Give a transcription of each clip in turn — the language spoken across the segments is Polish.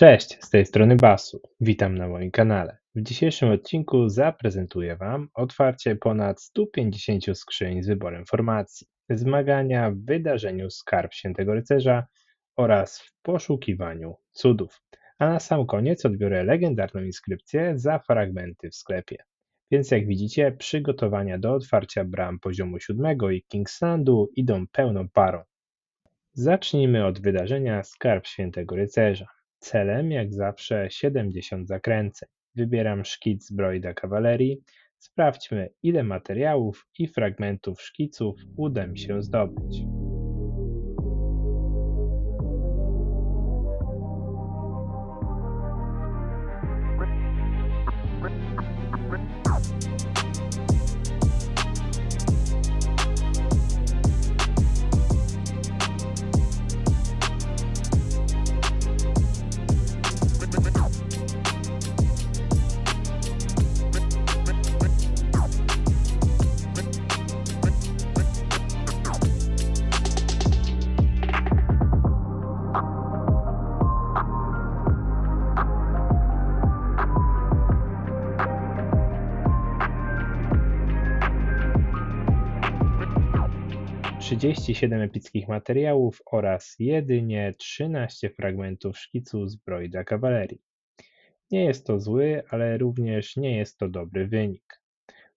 Cześć, z tej strony Basu. Witam na moim kanale. W dzisiejszym odcinku zaprezentuję Wam otwarcie ponad 150 skrzyń z wyborem formacji, zmagania w wydarzeniu Skarb Świętego Rycerza oraz w poszukiwaniu cudów. A na sam koniec odbiorę legendarną inskrypcję za fragmenty w sklepie. Więc jak widzicie, przygotowania do otwarcia bram poziomu 7 i Kingslandu idą pełną parą. Zacznijmy od wydarzenia Skarb Świętego Rycerza. Celem jak zawsze siedemdziesiąt zakręceń. Wybieram szkic zbrojda kawalerii. Sprawdźmy ile materiałów i fragmentów szkiców uda mi się zdobyć. 37 epickich materiałów oraz jedynie 13 fragmentów szkicu zbroi dla kawalerii. Nie jest to zły, ale również nie jest to dobry wynik.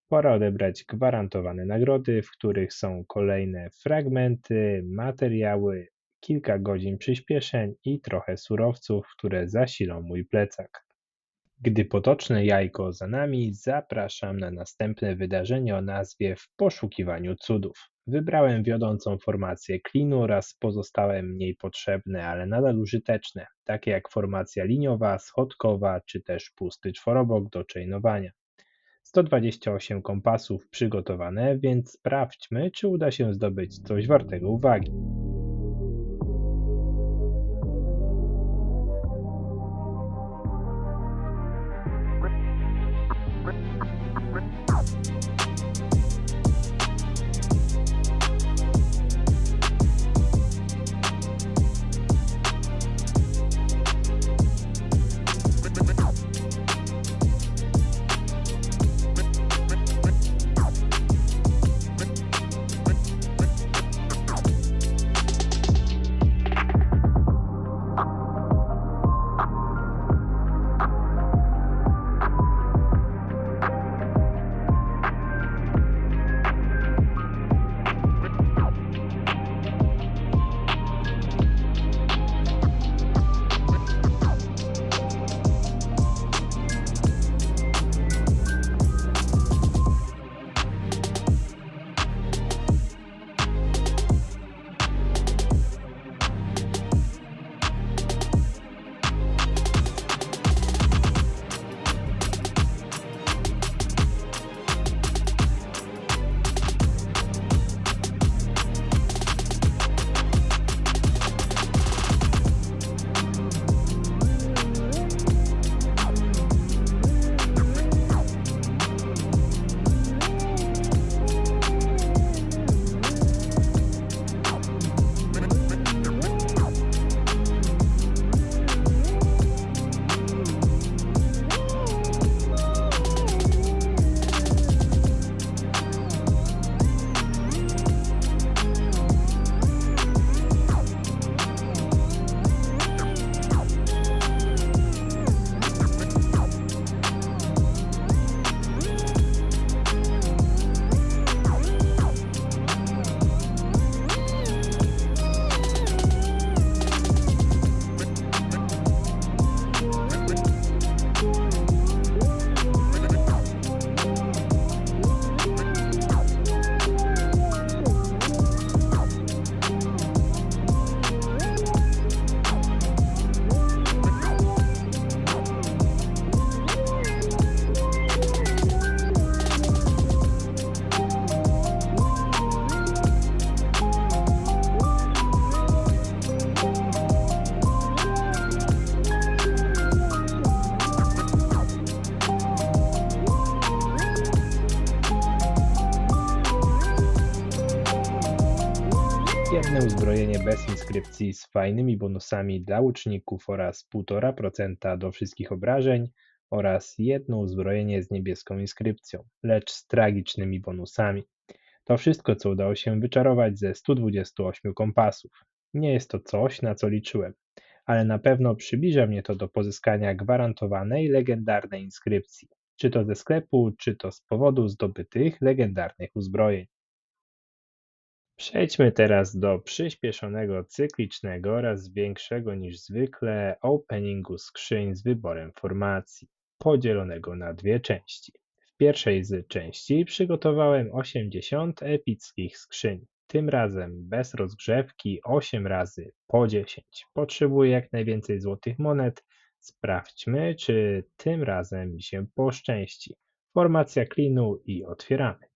Pora odebrać gwarantowane nagrody, w których są kolejne fragmenty, materiały, kilka godzin przyspieszeń i trochę surowców, które zasilą mój plecak. Gdy potoczne jajko za nami, zapraszam na następne wydarzenie o nazwie W poszukiwaniu cudów. Wybrałem wiodącą formację klinu oraz pozostałe mniej potrzebne, ale nadal użyteczne, takie jak formacja liniowa, schodkowa czy też pusty czworobok do chainowania. 128 kompasów przygotowane, więc sprawdźmy, czy uda się zdobyć coś wartego uwagi. Uzbrojenie bez inskrypcji z fajnymi bonusami dla łuczników oraz 1,5% do wszystkich obrażeń oraz jedno uzbrojenie z niebieską inskrypcją, lecz z tragicznymi bonusami. To wszystko, co udało się wyczarować ze 128 kompasów. Nie jest to coś, na co liczyłem, ale na pewno przybliża mnie to do pozyskania gwarantowanej legendarnej inskrypcji, czy to ze sklepu, czy to z powodu zdobytych legendarnych uzbrojeń. Przejdźmy teraz do przyspieszonego, cyklicznego oraz większego niż zwykle openingu skrzyń z wyborem formacji, podzielonego na dwie części. W pierwszej z części przygotowałem 80 epickich skrzyń, tym razem bez rozgrzewki 8 razy po 10. Potrzebuję jak najwięcej złotych monet. Sprawdźmy, czy tym razem mi się poszczęści. Formacja klinu i otwieramy.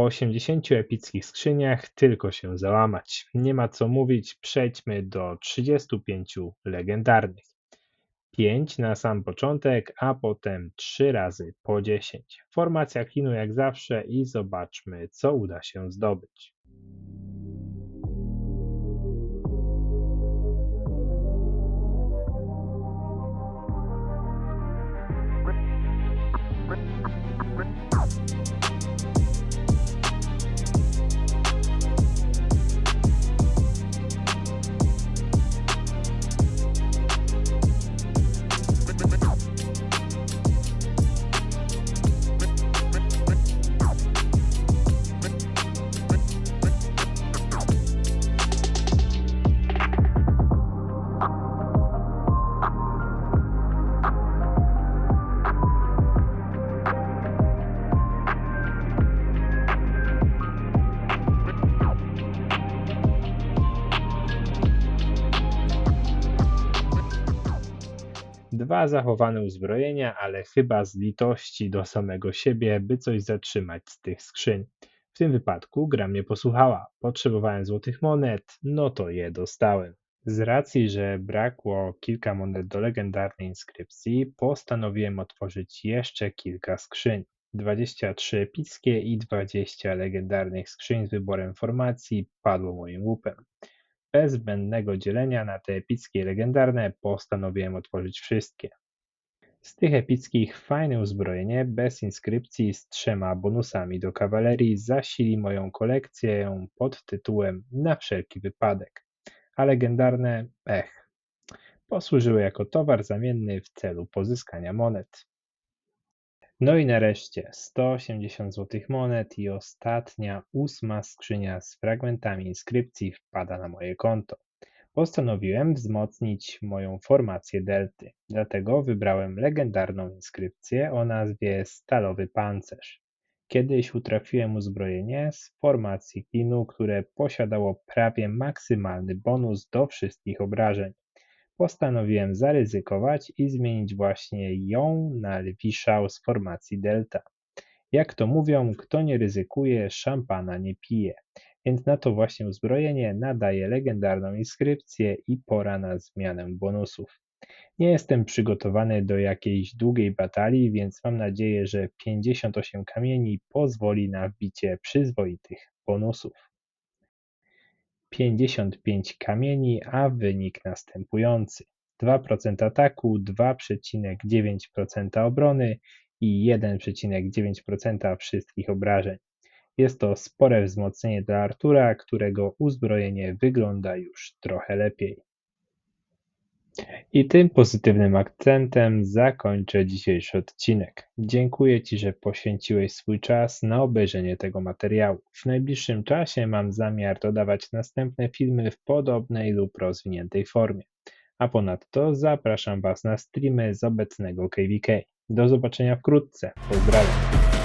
Po 80 epickich skrzyniach tylko się załamać. Nie ma co mówić, przejdźmy do 35 legendarnych. 5 na sam początek, a potem 3 razy po 10. Formacja klinu jak zawsze i zobaczmy, co uda się zdobyć. Dwa zachowane uzbrojenia, ale chyba z litości do samego siebie, by coś zatrzymać z tych skrzyń. W tym wypadku gra mnie posłuchała. Potrzebowałem złotych monet, no to je dostałem. Z racji, że brakło kilka monet do legendarnej inskrypcji, postanowiłem otworzyć jeszcze kilka skrzyń. 23 epickie i 20 legendarnych skrzyń z wyborem formacji padło moim łupem. Bez zbędnego dzielenia na te epickie i legendarne postanowiłem otworzyć wszystkie. Z tych epickich fajne uzbrojenie bez inskrypcji z trzema bonusami do kawalerii zasili moją kolekcję pod tytułem Na wszelki wypadek. A legendarne, ech, posłużyły jako towar zamienny w celu pozyskania monet. No i nareszcie 180 złotych monet i ostatnia, ósma skrzynia z fragmentami inskrypcji wpada na moje konto. Postanowiłem wzmocnić moją formację delty, dlatego wybrałem legendarną inskrypcję o nazwie Stalowy Pancerz. Kiedyś utrafiłem uzbrojenie z formacji klinu, które posiadało prawie maksymalny bonus do wszystkich obrażeń. Postanowiłem zaryzykować i zmienić właśnie ją na lwiszał z formacji delta. Jak to mówią, kto nie ryzykuje, szampana nie pije. Więc na to właśnie uzbrojenie nadaję legendarną inskrypcję i pora na zmianę bonusów. Nie jestem przygotowany do jakiejś długiej batalii, więc mam nadzieję, że 58 kamieni pozwoli na wbicie przyzwoitych bonusów. 55 kamieni, a wynik następujący: 2% ataku, 2,9% obrony i 1,9% wszystkich obrażeń. Jest to spore wzmocnienie dla Artura, którego uzbrojenie wygląda już trochę lepiej. I tym pozytywnym akcentem zakończę dzisiejszy odcinek. Dziękuję Ci, że poświęciłeś swój czas na obejrzenie tego materiału. W najbliższym czasie mam zamiar dodawać następne filmy w podobnej lub rozwiniętej formie. A ponadto zapraszam Was na streamy z obecnego KVK. Do zobaczenia wkrótce. Pozdrawiam.